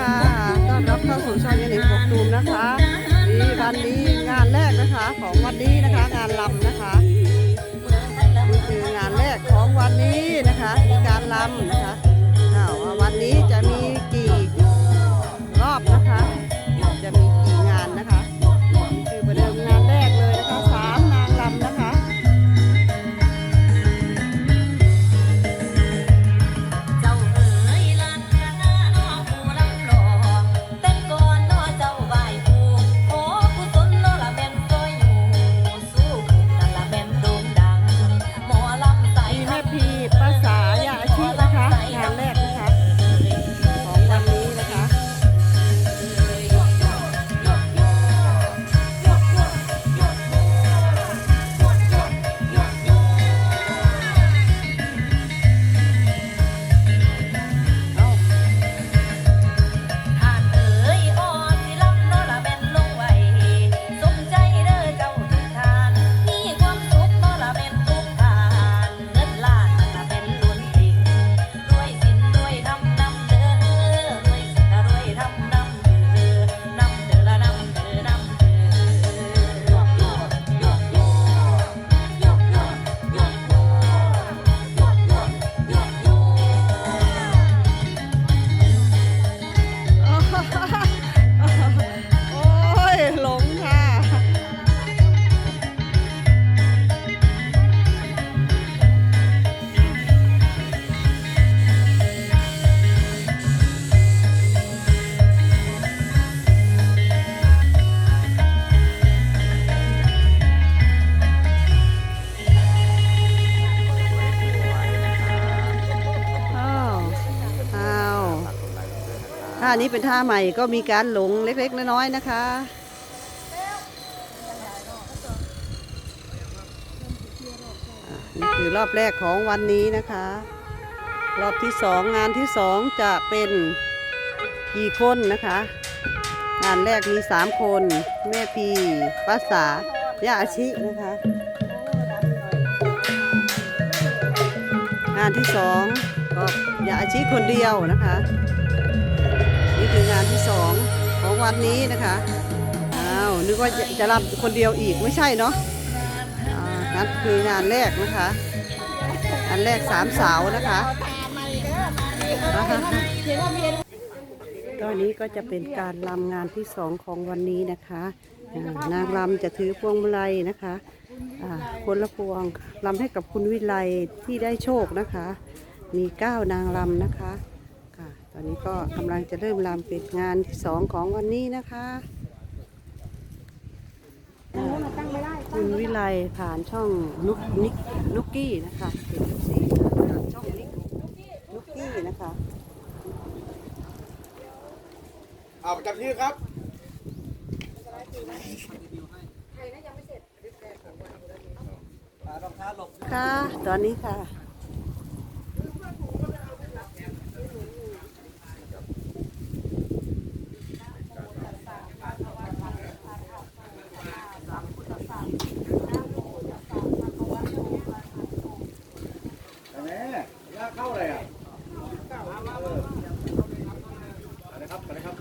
ค่ะต้อนรับเข้าสู่ช่องยันหนิงกตูมนะคะนี่วันนี้งานแรกนะคะของวันนี้นะคะงานลำนะคะนี่คืองานแรกของวันนี้นะคะมีการลำนะคะ ท่านี้เป็นท่าใหม่ก็มีการหลงเล็ก ๆ น้อยๆนะคะ นี่คือรอบแรกของวันนี้นะคะ รอบที่สองงานที่สองจะเป็นกี่คนนะคะ งานแรกมีสามคน แม่พีป้าสาย่าอาชินะคะ งานที่สองก็ย่าอาชีพคนเดียวนะคะ ที่สองของวันนี้นะคะอ้าวนึกว่าจะจะรับคนเดียวอีกไม่ใช่เนาะอ่างั้นคืองานแรกนะคะอันแรกสามสาวนะคะตอนนี้ก็จะเป็นการลำงานที่สองของวันนี้นะคะอ่านางลำจะถือพวงมาลัยนะคะอ่าคนละพวงลำให้กับคุณวิไลที่ได้โชคนะคะ มีเก้านางลำนะคะ ตอนนี้ก็กำลังจะเริ่มลำเป็นงานที่สองของวันนี้นะคะอ่าคุณวิไลผ่านช่องนุกนิกนุกกี้นะคะเป็นสีผ่านช่องนิกนุกกี้นะคะเอาประจำที่ครับค่ะ ตอนนี้ค่ะ แม่ยากเข้าอะไรอะเอออะไรครับอะไรครับ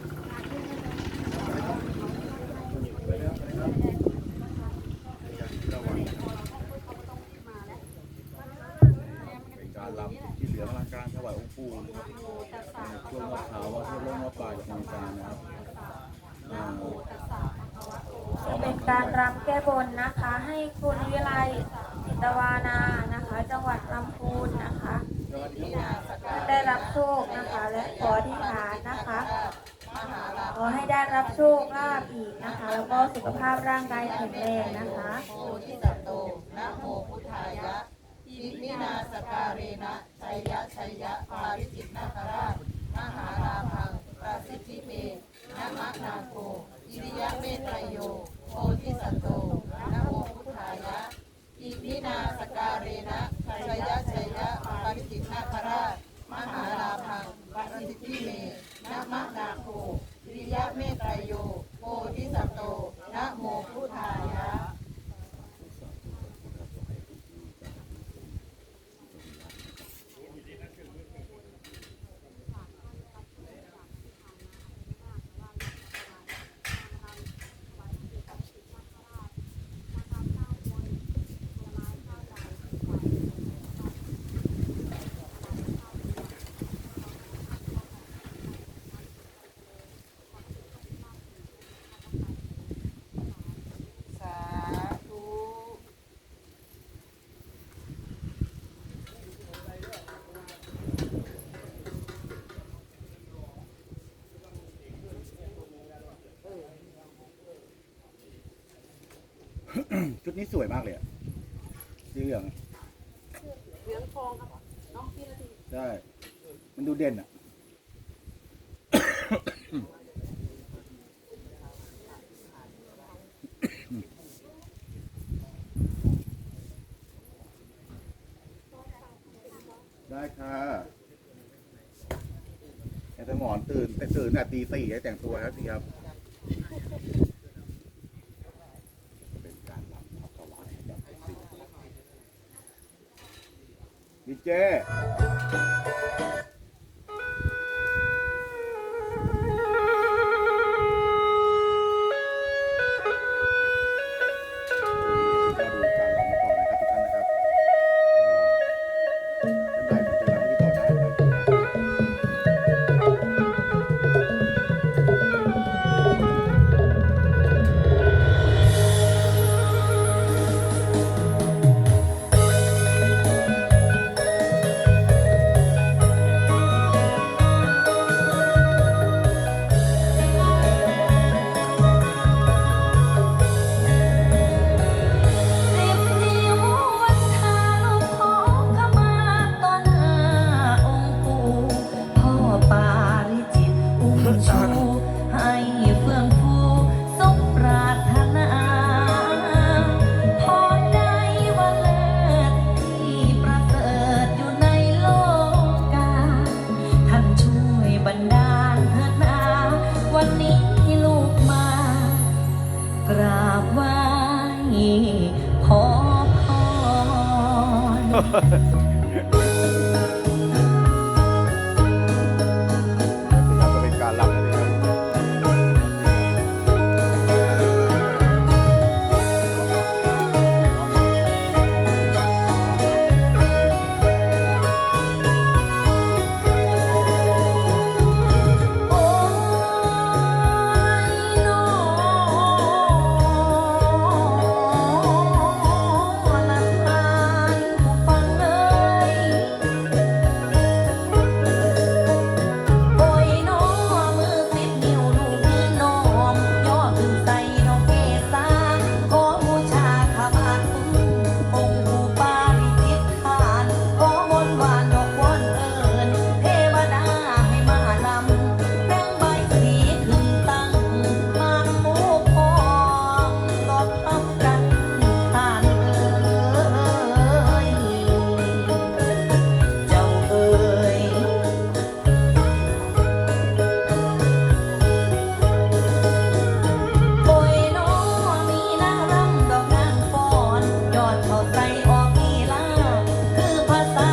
เป็นการรำที่เหลืออลังการถวายองค์ปู่นะครับช่วงวัดขาว วัดร่มวัดป่าจากมีการนะครับอ่าสองเป็นการรำแก้บนนะคะ ให้คุณวิไลจิตวานานะคะ จังหวัดลำพูนนะคะได้รับโชคนะคะ และขอที่ฐานนะคะ ขอให้ได้รับโชคลาภอีกนะคะ แล้วก็สุขภาพร่างกายแข็งแรงนะคะค นมะนาโกอิริยะเมตรโยโพธิสัตโต ชุดนี้สวยมากเลยอะสีเหลืองเหลืองทองครับน้องพี่นาทีใช่มันดูเด่นอะได้ค่ะแต่หมอนตื่นแต่ตื่นอ่ตีสี่ให้แต่งตัวครับสิครับ เจ ขอพร ภาษา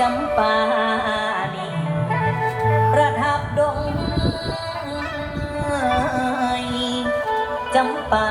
จำปานีประทับดงไอจำปา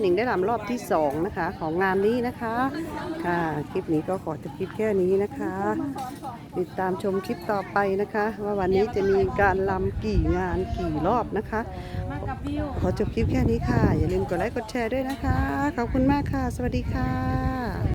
หนิงได้ลำรอบที่สองนะคะ ของงานนี้นะคะ ค่ะ คลิปนี้ก็ขอจะคลิปแค่นี้นะคะ ติดตามชมคลิปต่อไปนะคะ ว่าวันนี้จะมีการลำกี่งานกี่รอบนะคะ ขอจบคลิปแค่นี้ค่ะ อย่าลืมกดไลค์กดแชร์ด้วยนะคะ ขอบคุณมากค่ะ สวัสดีค่ะ